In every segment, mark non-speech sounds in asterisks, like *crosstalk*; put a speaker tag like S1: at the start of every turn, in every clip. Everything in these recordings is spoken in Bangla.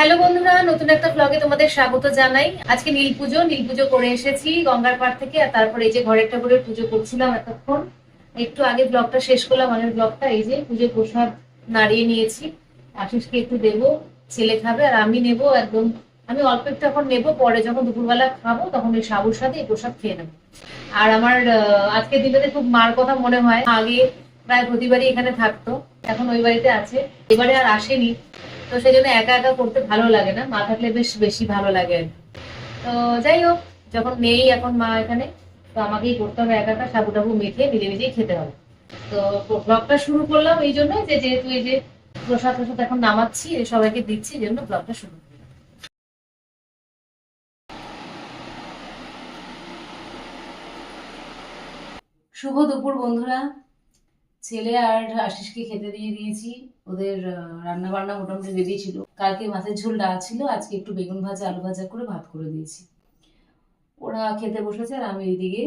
S1: হ্যালো বন্ধুরা নতুন একটা ব্লগে তোমাদের স্বাগত জানাই। আজকে নীল পুজো নীল পুজো করে এসেছি গঙ্গার পাড় থেকে আর তারপরে এই যে ঘরের ঠাকুরের পুজো করছিলাম এতক্ষণ। একটু আগে ব্লগটা শেষ করলাম আগের ব্লগটা এই যে পুজো প্রসাদ নাড়িয়ে নিয়েছি। আশিসকে একটু দেবো ছেলে খাবে আর আমি নেব একদম আমি অল্প একটু এখন নেব পরে যখন দুপুরবেলা খাব তখন ওই সাবুর সাথে এই প্রসাদ খেয়ে নেব। আর আমার আহ, আজকের দিনটাতে খুব মার কথা মনে হয় আগে প্রায় প্রতিবারই এখানে থাকতো এখন ওই বাড়িতে আছে। এবারে আর আসেনি। তো সেই জন্য একা একা করতে ভালো লাগে না, মা থাকলে বেশ বেশি ভালো লাগে আর। তো যাই হোক, যখন নেই এখন মা এখানে, তো আমাকেই করতে হবে একা একা সাবু টাবু মেখে নিজে নিজেই খেতে হবে। তো ব্লগটা শুরু করলাম এই জন্য, যে যেহেতু এই যে প্রসাদ প্রসাদ এখন নামাচ্ছি সবাইকে দিচ্ছি, এই জন্য ব্লগটা শুরু শুভ দুপুর বন্ধুরা। ছেলে আর আশিসকে খেতে দিয়ে দিয়েছি। ওদের রান্না বান্না মোটামুটি রেডি ছিল। কালকে মাছের ঝোল ডাল ছিল, আজকে একটু বেগুন ভাজা, আলু ভাজা করে ভাত করে দিয়েছি। ওরা খেতে বসেছে আর আমি এইদিকে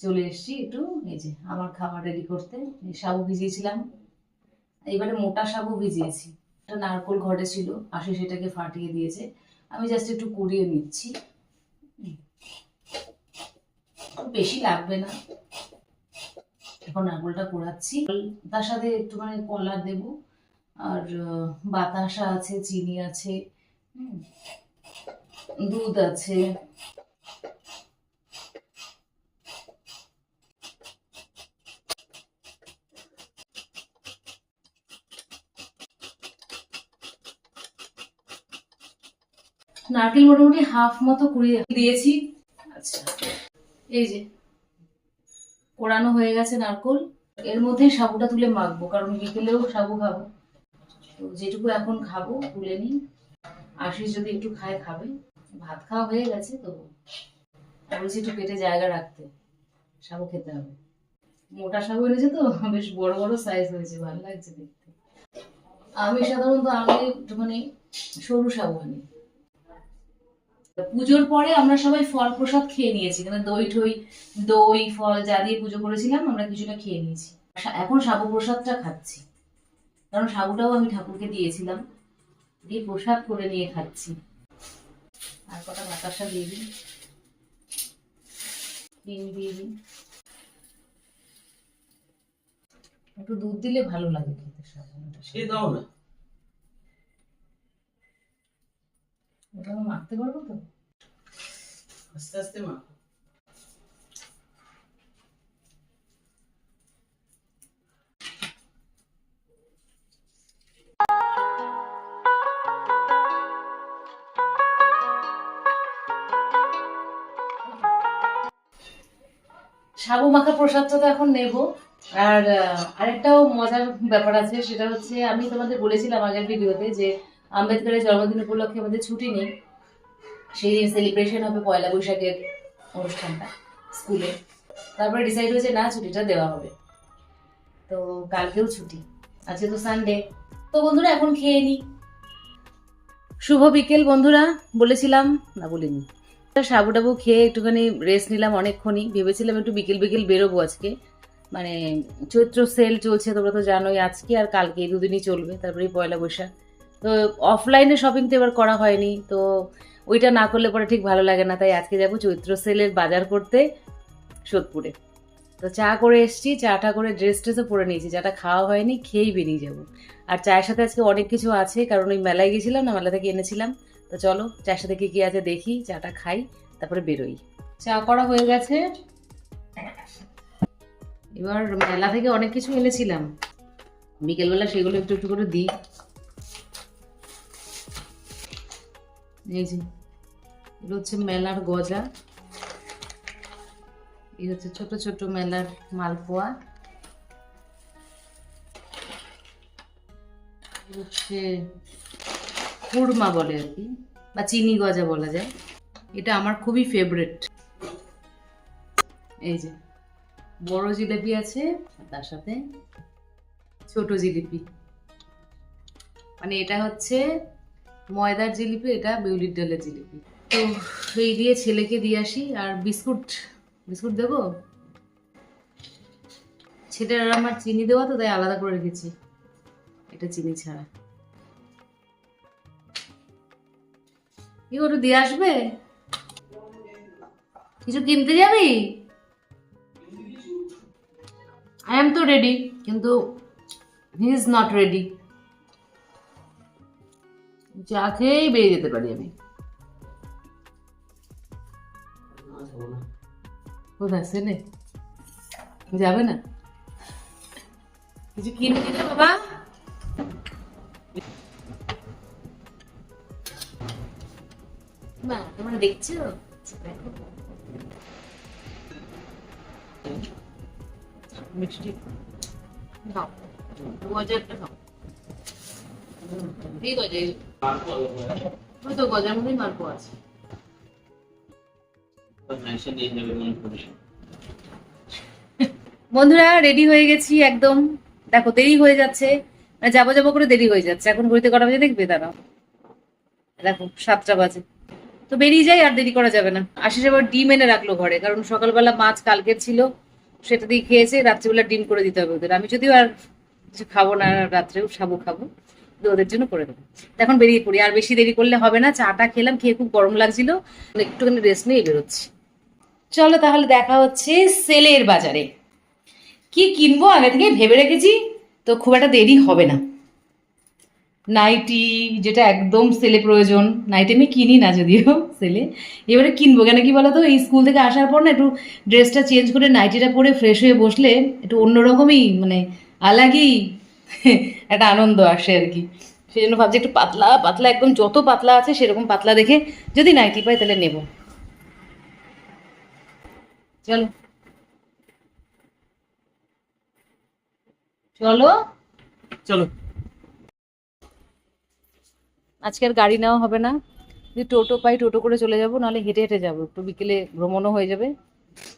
S1: চলে এসেছি একটু, এই যে আমার খাবার রেডি করতে। সাবু ভিজিয়েছিলাম। এবারে মোটা সাবু ভিজিয়েছি। একটা নারকোল ঘরে ছিল, আশিস সেটাকে ফাটিয়ে দিয়েছে। আমি জাস্ট একটু কুড়িয়ে নিচ্ছি। বেশি লাগবে না। এখন নারকোলটা কুড়াচ্ছি। তার সাথে একটুখানি কলা দেব। আর বাতাসা আছে, চিনি আছে দুধ আছে। নারকেল মোটামুটি হাফ মতো কুড়িয়ে দিয়েছি। আচ্ছা এই যে। কোরানো হয়ে গেছে নারকোল, এর মধ্যেই সাবুটা তুলে মাখবো, কারণ বিকেলেও সাবু খাব। তো যেটুকু এখন খাব, তুলে নিই। আশিস যদি একটু খায়, খাবে। ভাত খাওয়া হয়ে গেছে, তো বলছি একটু পেটে জায়গা রাখতে। সাবু খেতে হবে। মোটা সাবু এনেছে তো, বেশ বড় বড় সাইজ হয়েছে, ভালো লাগছে দেখতে। আমি সাধারণত আগে একটুখানি সরু সাবু আনি। পুজোর পরে আমরা সবাই ফল প্রসাদ খেয়ে নিয়েছি। মানে দই ঠই, দই, ফল যা দিয়ে পুজো করেছিলাম, আমরা কিছুটা খেয়ে নিয়েছি। এখন সাবু প্রসাদটা খাচ্ছি। কারণ সাবুটাও আমি ঠাকুরকে দিয়েছিলাম। দিয়ে প্রসাদ করে নিয়ে খাচ্ছি। আর কটা বাতাসা দিয়ে দিই। ডিম দিয়ে দিই। একটু দুধ দিলে ভালো লাগে খেতে সাবুটা
S2: সে দাও না।
S1: ওটা মাখতে পারব তো?
S2: আস্তে আস্তে মা
S1: সাবু মাখা প্রসাদটা তো এখন নেব। আর আরেকটাও মজার ব্যাপার আছে, সেটা হচ্ছে আমি তোমাদের বলেছিলাম আগের ভিডিওতে যে আম্বেদকরের জন্মদিন উপলক্ষে আমাদের ছুটি নেই। সেই দিন সেলিব্রেশন হবে পয়লা বৈশাখের অনুষ্ঠানটা স্কুলে। তারপরে ডিসাইড হয়েছে, না, ছুটিটা দেওয়া হবে। তো কালকেও ছুটি। আজকে তো সানডে তো বন্ধুরা, এখন খেয়ে নিই শুভ বিকেল বন্ধুরা, বলেছিলাম, না, বলিনি। সাবু টাবু খেয়ে একটুখানি রেস্ট নিলাম অনেকক্ষণই। ভেবেছিলাম একটু বিকেল বিকেল বেরোবো আজকে। মানে চৈত্র সেল চলছে, তোমরা তো জানোই, আজকে আর কালকে এই দুদিনই চলবে তারপরে পয়লা বৈশাখ। তো অফলাইনে শপিং তো এবার করা হয়নি, তো ওইটা না করলে পরে ঠিক ভালো লাগে না, তাই আজকে যাব চৈত্র সেলের বাজার করতে সোদপুরে। তো চা করে এসছি, চাটা করে ড্রেস ট্রেসও পরে নিয়েছি চাটা খাওয়া হয়নি খেয়েই বেরিয়ে যাব। আর চায়ের সাথে আজকে অনেক কিছু আছে, কারণ ওই মেলায় গেছিলাম না, মেলা থেকে এনেছিলাম। তো চলো চায়ের সাথে কী কী আছে দেখি, চাটা খাই, তারপরে বেরোই। চা করা হয়ে গেছে। এবার মেলা থেকে অনেক কিছু এনেছিলাম। বিকেলবেলা সেগুলো একটু একটু করে দিই। এই যে, এগুলো হচ্ছে মেলার গজা। এই হচ্ছে ছোট ছোট মেলার মালপোয়া। হচ্ছে কুড়মা বলে আর কি, বা চিনি গজা বলা যায়। এটা আমার খুবই ফেভারিট এই যে, বড় জিলেপি আছে তার সাথে ছোট জিলিপি। মানে এটা হচ্ছে ময়দার জিলিপি, এটা বিউলির ডালের জিলিপি। তো এই দিয়ে ছেলেকে দিয়ে আসি, আর বিস্কুট বিস্কুট দেবো? ছেলের আর আমার চিনি দেওয়া তো, তাই আলাদা করে রেখেছি। এটা চিনি ছাড়া। কি ওটা দিয়ে আসবে? কিছু কিনতে যাবি? আই এম তো রেডি কিন্তু হি ইজ নট রেডি যা খেয়েই বেরিয়ে যেতে পারি আমি। কোথায়? সেলে যাবে না? কিছু কিনবি না বাবা? মা, তোমরা দেখছ? দেখো মিষ্টি খাও গজারটা খাও বন্ধুরা রেডি হয়ে গেছি একদম। দেখো, দেরি হয়ে যাচ্ছে। মানে যাব যাব করে দেরি হয়ে যাচ্ছে। এখন ঘড়িতে কটা বাজে দেখবে? দাঁড়াও। দেখো, সাতটা বাজে। তো বেরিয়ে যাই, আর দেরি করা যাবে না। আশিস আবার ডিম এনে রাখল ঘরে, কারণ সকালবেলা মাছ কালকের ছিল, সেটা দিয়ে খেয়েছে, রাত্রিবেলা ডিম করে দিতে হবে ওদের। আমি যদিও আর কিছু খাব না, রাত্রেও সাবু খাব। ওদের জন্য করে দেবো। এখন বেরিয়ে পড়ি, আর বেশি দেরি করলে হবে না, চাটা খেলাম, খেয়ে খুব গরম লাগছিল একটুখানি রেস্ট নিয়ে বেরোচ্ছি। চলো তাহলে দেখা হচ্ছে সেলের বাজারে। কি কিনবো? আগে থেকে ভেবে রেখেছি, তো খুব একটা দেরি হবে না। নাইটি যেটা একদম সেলে প্রয়োজন। নাইটি আমি কিনি না যদিও সেলে। এবারে কিনবো কেন কি বলতো? এই স্কুল থেকে আসার পর না একটু ড্রেসটা চেঞ্জ করে নাইটিটা পরে ফ্রেশ হয়ে বসলে একটু অন্যরকমই মানে আলাগই *laughs* একটা আনন্দ আসে আর কি। সেই জন্য ভাবছি একটু পাতলা পাতলা একদম যত পাতলা আছে সেরকম পাতলা দেখে যদি নাইটি পাই তাহলে নেব। চলো। চলো।
S2: চলো।
S1: আজকে আর গাড়ি নেওয়া হবে না। যদি টোটো পাই টোটো করে চলে যাব নাহলে হেঁটে হেঁটে যাব। একটু বিকেলে ভ্রমণও হয়ে যাবে।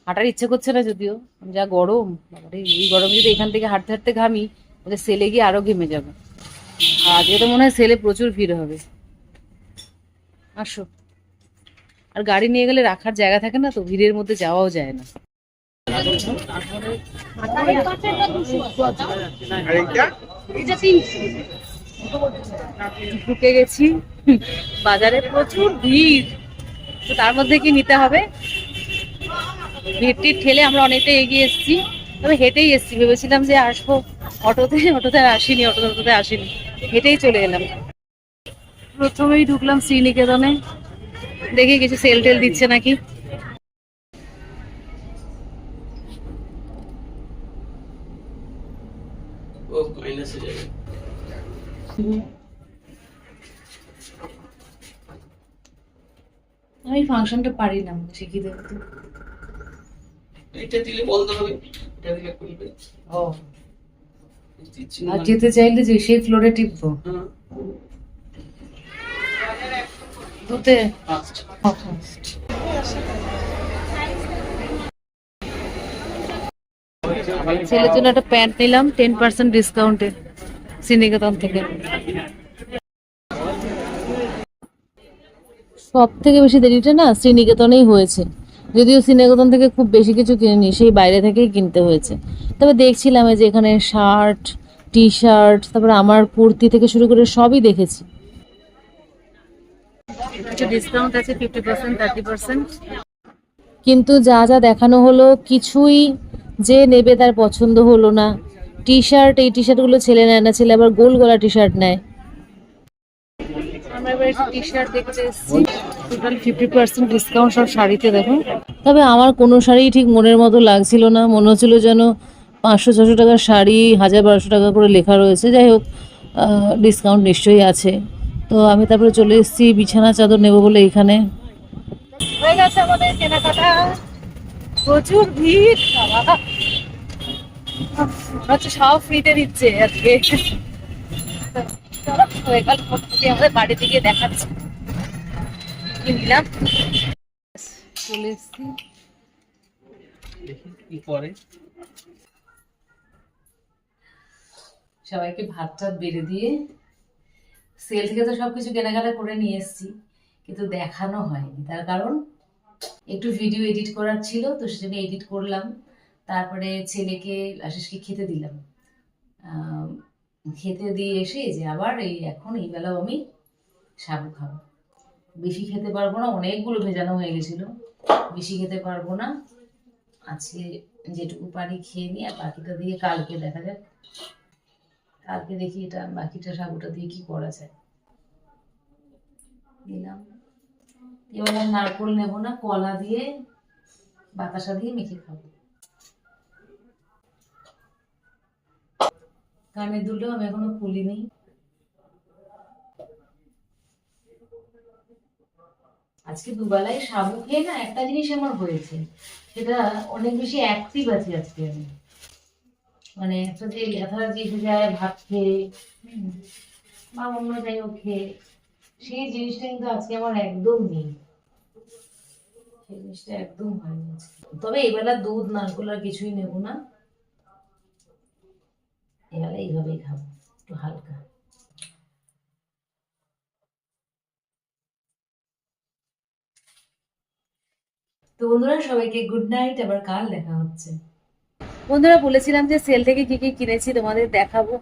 S1: হাঁটার ইচ্ছে করছে না যদিও। যা গরম বাবারে, এই গরমে যদি এখান থেকে হাঁটতে হাঁটতে ঘামি তাহলে সেলে গিয়ে আরও ঘেমে যাব। আজকে তো মনে হয় সেলে প্রচুর ভিড় হবে। আসো। আর গাড়ি নিয়ে গেলে রাখার জায়গা থাকে না তো, ভিড়ের মধ্যে যাওয়াও যায় না। ঢুকে গেছি। বাজারে প্রচুর ভিড়। তো তার মধ্যে কি নিতে হবে? ভিড় টিড় ঠেলে আমরা অনেকটা এগিয়ে এসেছি। তবে হেঁটেই এসেছি ভেবেছিলাম যে আসব। অটোতে অটোতে আর আসিনি অটোতে অটোতে আসিনি। হেঁটেই চলে এলাম প্রথমেই ঢুকলাম শ্রীনিকেতনে। দেখি কিছু সেল টেল দিচ্ছে নাকি। আমি ফাংশনটা পারি না শিখিয়ে দেবো তো
S2: এটা দিলে বন্ধ হবে এটা দিলে খুলবে।
S1: ও। আর যেতে চাইলে যে সেই ফ্লোরে টিপবো।
S2: হ্যাঁ।
S1: দুতে ছেলের জন্য একটা প্যান্ট নিলাম টেন পার্সেন্ট ডিসকাউন্টে সিন্ডিকেতন থেকে। সব থেকে বেশি দেরিটা না শ্রীনিকেতনেই হয়েছে। যদিও শ্রীনিকেতন থেকে খুব বেশি কিছু কিনিনি সেই বাইরে থেকেই কিনতে হয়েছে। তবে দেখছিলাম এই যে এখানে শার্ট টি শার্ট তারপরে আমার কুর্তি থেকে শুরু করে সবই দেখেছি। কিছু ডিসকাউন্ট আছে ফিফটি পার্সেন্ট থার্টি পার্সেন্ট কিন্তু যা যা দেখানো হলো কিছুই যে নেবে তার পছন্দ হলো না। টি শার্ট এই টি শার্টগুলো ছেলে নেয় না ছেলে আবার গোল গলা টি শার্ট নেয়। আমরা এবার টি শার্ট দেখতে এসেছি। টোটাল ফিফটি পার্সেন্ট ডিসকাউন্ট সব শাড়িতে দেখো তবে আমার কোনো শাড়ি ঠিক মনের মতো লাগছিল না। মনে হচ্ছিল যেন পাঁচশো ছশো টাকার শাড়ি হাজার বারোশো টাকা করে লেখা রয়েছে। যাই হোক ডিসকাউন্ট নিশ্চয়ই আছে। তো আমি তারপরে চলে এসেছি বিছানা চাদর নেব বলে এখানে। হয়ে গেছে আমাদের কেনাকাটা। প্রচুর ভিড়। বাবা হচ্ছে সব ফ্রিতে দিচ্ছে আজকে। সবাইকে ভাত টাত বেড়ে দিয়ে সেল থেকে তো সবকিছু কেনাকাটা করে নিয়ে এসেছি, কিন্তু দেখানো হয়নি। তার কারণ একটু ভিডিও এডিট করার ছিল, তো সেজন্য এডিট করলাম। তারপরে ছেলেকে, আশিসকে খেতে দিলাম। খেতে দিয়ে এসে যে আবার এই এখন এই বেলাও আমি সাবু খাব। বেশি খেতে পারব না, অনেকগুলো ভেজানো হয়ে গেছিল। বেশি খেতে পারব না। আজকে যেটুকু পারি খেয়ে নিই, আর বাকিটা দিয়ে কালকে দেখা যাক। কালকে দেখি এটা, বাকিটা সাবুটা দিয়ে কি করা যায়। দিলাম। এবার নারকোল নেব না, কলা দিয়ে, বাতাসা দিয়ে মেখে খাব। কানের দুলটাও আমি এখনও খুলিনি। আজকে দুবেলায় সাবু খেয়ে না একটা জিনিস আমার হয়েছে, সেটা অনেক বেশি অ্যাক্টিভ আছি আজকে আমি। মানে একটা যে লেথার্জি এসে যায়, ভাত খেয়ে বা অন্য যাই হোক খেয়ে, সেই জিনিসটা কিন্তু আজকে আমার একদম নেই। সেই জিনিসটা একদম হয়নি তবে এবেলা দুধ, নারকোল আর কিছুই নেব না। এবেলা এইভাবেই খাব, একটু হালকা। তো বন্ধুরা, সবাইকে গুড নাইট আবার কাল দেখা হচ্ছে। বন্ধুরা, বলেছিলাম যে সেল থেকে কি কি কিনেছি তোমাদের দেখাবো।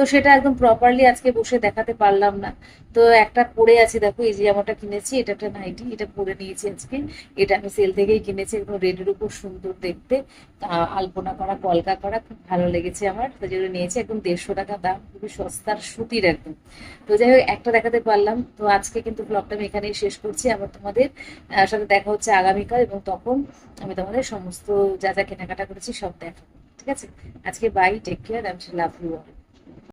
S1: তো সেটা একদম প্রপারলি আজকে বসে দেখাতে পারলাম না। তো একটা পরে আছে, দেখো এই যে জামাটা কিনেছি, এটা একটা নাইটি, এটা পরে নিয়েছি আজকে। এটা আমি সেল থেকেই কিনেছি, একদম রেডের উপর সুন্দর দেখতে। আলপনা করা, কলকা করা, খুব ভালো লেগেছে আমার। তো যেগুলো নিয়েছি, একদম দেড়শো টাকা দাম, খুবই সস্তার সুতির একদম। তো যাই হোক, একটা দেখাতে পারলাম। তো আজকে কিন্তু ব্লগটা আমি এখানেই শেষ করছি। আবার তোমাদের সাথে দেখা হচ্ছে আগামীকাল এবং তখন আমি তোমাদের সমস্ত যা যা কেনাকাটা করেছি সব দেখাবো। ঠিক আছে? আজকে বাই টেক কেয়ার আমি লাভ ইউ অল